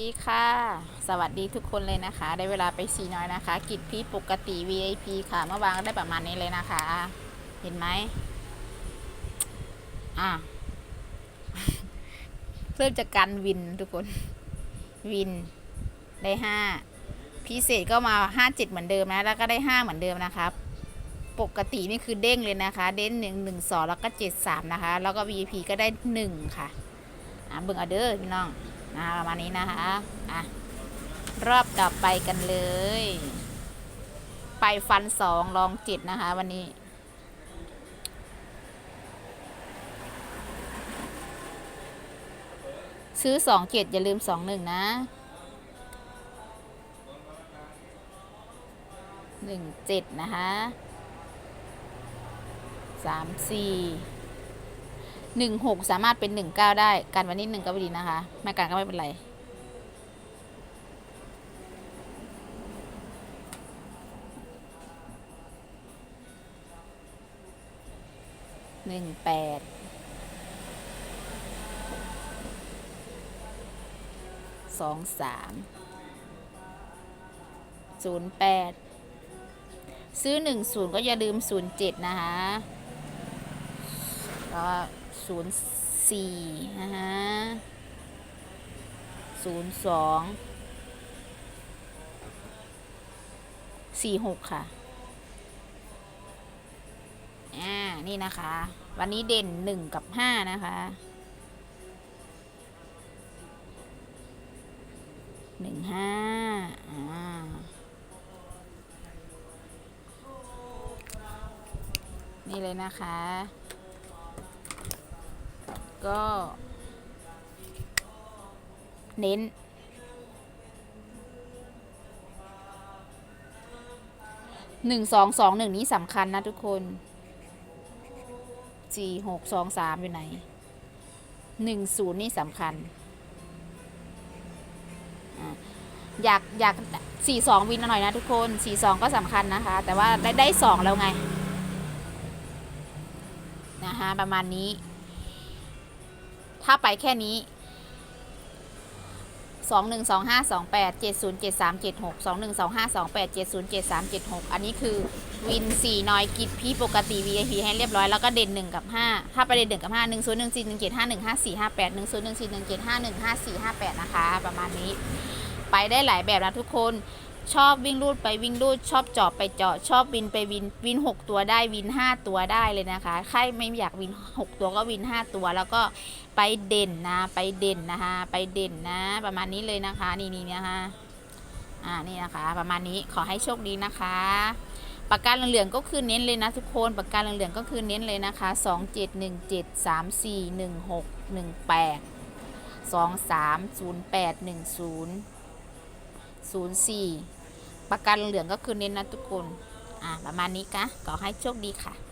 สวัสดีค่ะ สวัสดีทุกคนเลยนะคะ ได้เวลาไปซีน้อยนะคะ กิจพี่ปกติ VIP ค่ะ เมื่อวานก็ได้ประมาณนี้เลยนะคะ เห็นไหมอะเริ่มจากการวินทุกคน วิน ได้ห้าพิเศษก็มาห้าเจ็ดเหมือนเดิมนะ แล้วก็ได้ห้าเหมือนเดิมนะคะ ปกตินี่คือเด้งเลยนะคะ เด้งหนึ่งหนึ่งสองแล้วก็เจ็ดสามนะคะ แล้วก็ VIP ก็ได้หนึ่งค่ะ อะเบิ่งเอาเด้อพี่น้อง นะประมาณนี้นะคะอะรอบต่อไปกันเลย ไปฟันสองลองจิตนะคะ วันนี้ ซื้อสองเจ็ดอย่าลืมสองหนึ่งนะหนึ่งเจ็ดนะคะสามสี่ หนึ่งหกสามารถเป็นหนึ่งเก้าได้กันวันนี้หนึ่งก็ไม่ดีนะคะ ไม่กันก็ไม่เป็นไร หนึ่งแปดสองสามศูนย์แปดซื้อหนึ่งศูนย์ก็อย่าลืมศูนย์เจ็ดนะคะ แล้วก็ศูนย์สี่นะฮะศูนย์สองสี่หกค่ะ อ่า นี่นะคะ วันนี้เด่นหนึ่งกับห้านะคะหนึ่งห้าอ่านี่เลยนะคะ ก็ เน้น หนึ่งสองสองหนึ่งนี้สำคัญนะทุกคนสี่หกสองสามอยู่ไหนหนึ่งศูนย์นี่สำคัญอะอยากอยากสี่สองวินหน่อยนะทุกคนสี่สองก็สำคัญนะคะ แต่ว่าได้ได้สองแล้วไง นะคะประมาณนี้ ถ้าไปแค่นี้สองหนึ่งสองห้าสองแปดเจ็ดศูนย์เจ็ดสามเจ็ดหกสองหนึ่งสองห้าสองแปดเจ็ดศูนย์เจ็ดสามเจ็ดหกอันนี้คือวินสี่นอยกิจพี่ปกติ VIP ให้เรียบร้อยแล้วก็เด่นหนึ่งกับห้าถ้าไปเด่นหนึ่งกับห้าหนึ่งศูนย์หนึ่งสี่หนึ่งเจ็ดห้าหนึ่งห้าสี่ห้าแปดหนึ่งศูนย์หนึ่งสี่หนึ่งเจ็ดห้าหนึ่งห้าสี่ห้าแปดนะคะ ประมาณนี้ ไปได้หลายแบบนะทุกคน ชอบวิ่งรูดไปวิ่งรูด ชอบเจาะไปเจาะชอบวินไปวินวินหกตัวได้วินห้าตัวได้เลยนะคะใครไม่อยากวินหกตัวก็วินห้าตัว แล้วก็ไปเด่นนะ ไปเด่นนะคะไปเด่นนะ ประมาณนี้เลยนะคะ นี่นี่นะคะอ่านี่นะคะ ประมาณนี้ขอให้โชคดีนะคะปากกาเหลืองๆก็คือเน้นเลยนะทุกคนปากกาเหลืองๆก็คือเน้นเลยนะคะสองเจ็ดหนึ่งเจ็ดสามสี่หนึ่งหกหนึ่งแปามศูนย์แปดหนึ่งศูนย์ศูนย์สี่ประกันเหลืองก็คือเน้นนะทุกคน อ่าประมาณนี้กะขอให้โชคดีค่ะ